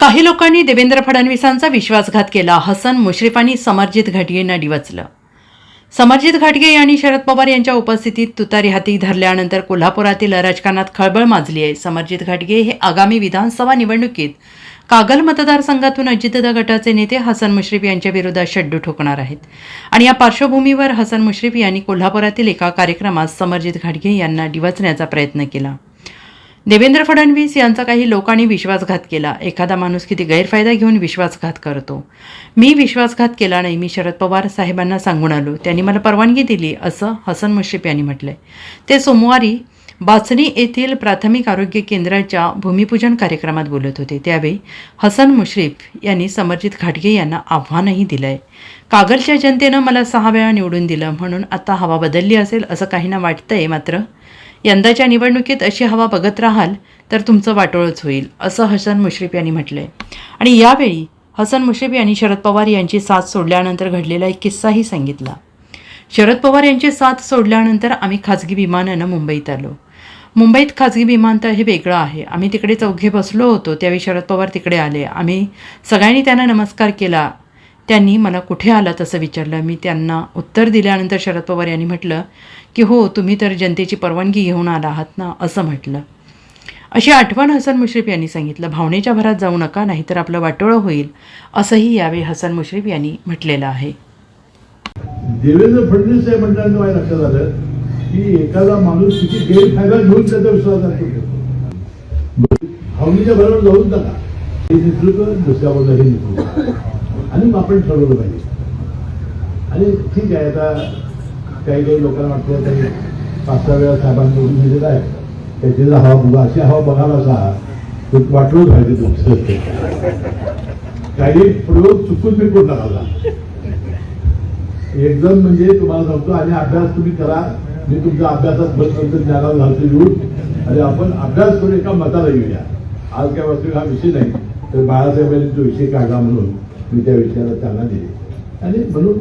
काही लोकांनी देवेंद्र फडणवीसांचा विश्वासघात केला. हसन मुश्रीफांनी समरजित घाटगेंना डिवचलं. समरजित घाटगे यांनी शरद पवार यांच्या उपस्थितीत तुतारी हाती धरल्यानंतर कोल्हापुरातील राजकारणात खळबळ माजली आहे. समरजित घाटगे हे आगामी विधानसभा निवडणुकीत कागल मतदारसंघातून अजितदा गटाचे नेते हसन मुश्रीफ यांच्या विरोधात शड्डू ठोकणार आहेत. आणि या पार्श्वभूमीवर हसन मुश्रीफ यांनी कोल्हापुरातील एका कार्यक्रमात समरजित घाटगे यांना डिवचण्याचा प्रयत्न केला. देवेंद्र फडणवीस यांचा काही लोकांनी विश्वासघात केला. एखादा माणूस किती गैरफायदा घेऊन विश्वासघात करतो. मी विश्वासघात केला नाही मी शरद पवार साहेबांना सांगून आलो. त्यांनी मला परवानगी दिली असं हसन मुश्रीफ यांनी म्हटलंय. ते सोमवारी बाचणी येथील प्राथमिक आरोग्य केंद्राच्या भूमिपूजन कार्यक्रमात बोलत होते. त्यावेळी हसन मुश्रीफ यांनी समरजित घाटगे यांना आव्हानही दिलं आहे कागलच्या जनतेनं मला सहा वेळा निवडून दिलं म्हणून आता हवा बदलली असेल असं काहींना वाटतंय मात्र यंदाच्या निवडणुकीत अशी हवा बघत राहाल तर तुमचं वाटोळच होईल असं हसन मुश्रीफ यांनी म्हटलंय. आणि यावेळी हसन मुश्रीफ यांनी शरद पवार यांची साथ सोडल्यानंतर घडलेला एक किस्साही सांगितला. शरद पवार यांची साथ सोडल्यानंतर आम्ही खाजगी विमानानं मुंबईत आलो. मुंबईत खाजगी विमानतळ हे वेगळं आहे. आम्ही तिकडे चौघे बसलो होतो त्यावेळी शरद पवार तिकडे आले. आम्ही सगळ्यांनी त्यांना नमस्कार केला. त्यांनी मला कुठे आलात असं विचारलं. मी त्यांना उत्तर दिल्यानंतर शरद पवार यांनी म्हटलं की हो तुम्ही तर जनतेची परवानगी घेऊन आला आहात ना असं म्हटलं. अशी आठवण हसन मुश्रीफ यांनी सांगितलं. भावनेच्या भरात जाऊ नका नाहीतर आपलं वाटोळं होईल असंही यावेळी हसन मुश्रीफ यांनी म्हटलेलं आहे. देवेंद्र फडणवीस साहेब म्हणताना माझ्या लक्षात आलं? की एखादा माणूस किती गैरफायदा घेऊन त्याचा विश्वास भावनेच्या भरावर जाऊच नका हे नेतृत्व दुसऱ्या बाजूला हे नेतृत्व. आणि मग आपण ठरवलं पाहिजे. आणि ठीक आहे आता काही काही लोकांना वाटतं काही पाच सहा वेळा साहेबांनी निवडून दिलेला आहे. त्याची हवा बघा अशी हवा बघायला असा वाटलंच पाहिजे तुमचं. काही प्रयोग चुकून मी करू नका एकदम म्हणजे तुम्हाला सांगतो आणि अभ्यास तुम्ही करा. मी तुमच्या अभ्यासात बस नंतर ज्ञानाला घालतो येऊन. आणि आपण अभ्यास करून एका मताला येऊया. आज काय वास्तविक हा विषय नाही तर बाळासाहेबांनी तो विषय काढला म्हणून. मी त्या विषयाला चालना दिली. आणि म्हणून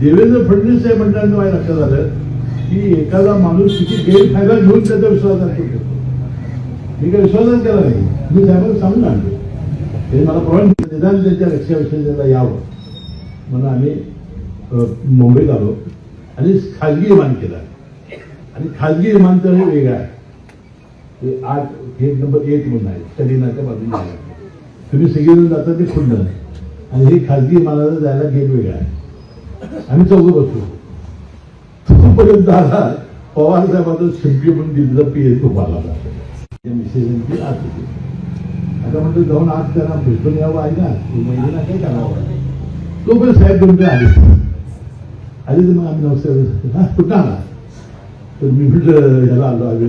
देवेंद्र फडणवीस साहेब म्हणताना माझ्या लक्षात आलं की एखादा माणूस किती गैरफायदा घेऊन त्याचा विश्वास ठेवतो मी काय विश्वासच केला नाही. मी साहेबांना सांगून आणलो ते मला परवानगी निदान त्यांच्या रक्षाविषयी त्याला यावं. म्हणून आम्ही मुंबईत आलो आणि खाजगी विमान केला. आणि खाजगी विमानतळ हे वेगळं आहे. ते आठ गेट नंबर एक म्हणून आहे. कलिनाच्या बाजूला तुम्ही सगळेजण जाता ते खुंड नाही आणि हे खाजगी विमानाला जायला गेट वेगळा आहे आम्ही चौघं बसलो तोपर्यंत आला पवार साहेबांचा शिंपी म्हणून दिल्लीचा पी एस आला मिसेसांची आत होती आता म्हणतो जाऊन आज त्यांना भेटून यावं आहे ना तू महिलेला काय करावं तो पण साहेब तुमचे आले आले तर मग आम्ही नमस्कार हा कुठं आला तर मी म्हटलं ह्याला आलो आम्ही